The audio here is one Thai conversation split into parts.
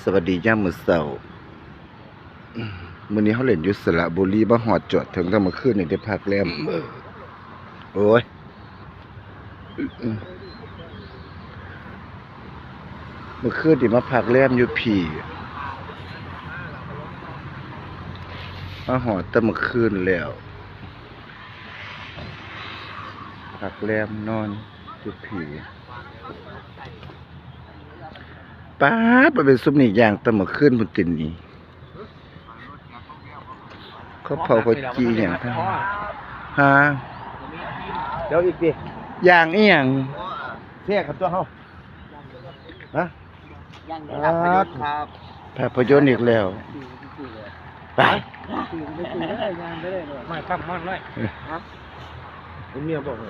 สวัสดีย่ามือเช้าอืมมื้อนี้เฮาเล่นยู่สระบุรีบ่ฮอดจอดถึงแต่เมื่อคืนนี่ได้พักแรมโอ้ยอืมเมื่อคืนนี่มาพักแรมอยู่พี่มาฮอดแต่มื่อคืนแล้วพักแรมนอนอยู่พี่ ป้าดมันเป็นซุปนี่ย่างแตะเมื่อคืนพุ่นตินนี่เขาเผาเขาจีอย่างทั้งฮะเดี๋ยวอีกดิย่างอีหยังเสียกับตัวเฮาฮะยังได้รับประโยชน์ครับภาพยนตร์อีกแล้วไปไม่ปั๊มมันเลยผมเมียบอกให้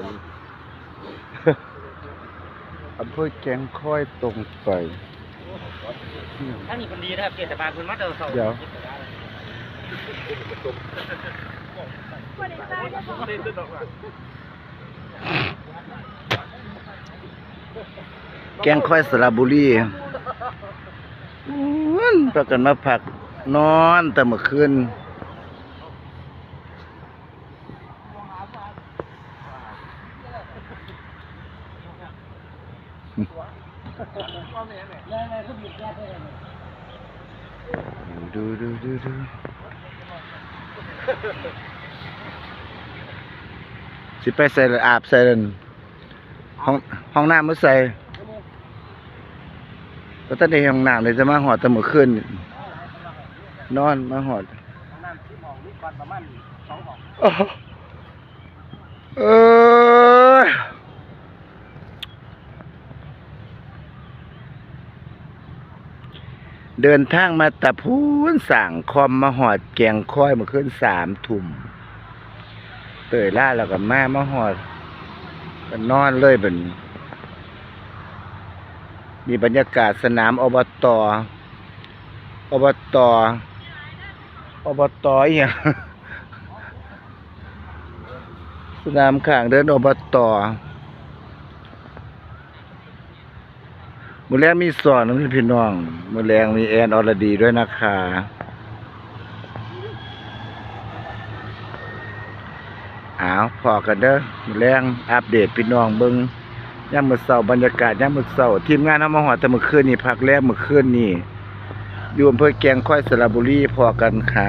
อำเภอแกงค่อยตรงไป ท่านนี้คนดีนะครับเทศบาลคุณมาเจอเขาเดี๋ยวแกงค่อยสระบุรีอื้อประกันมาพักนอนแต่เมื่อคืน ดูดูดูดูสิไปใส่อาบใส่นั่นห้องห้องน้ำมาใส่ก็ตอนนี้ห้องน้ำเลยจะมาหอดแต่เมื่อคืนนี่นอนมาหอดน้ำที่มองนี่ก่อนประมาณสองหอง โอ้โหเออ เดินทางมาตะพูนสั่งคอมมาหอดแกงค่อยมาขึ้นสามทุ่มเตยล่าแล้วกับแมามาหอดก็นอนเลยแบบนี้มีบรรยากาศสนามอบตอบตอบตอย่างสนามข้างเดินอบต มือแรงมีสอนนะพี่น้อง มือแรงมีแอนอรดีด้วยนะคะอ้าวพอกันเด้อมือแรงอัปเดตพี่น้องเบิงย่ามมือเศร้าบรรยากาศย่ามมือเศร้าทีมงานเอามหอดแต่เมื่อคืนนี่พักแรกมือคืนนี่อยู่อำเภอแกงค่อยสระบุรีพอกันค่ะ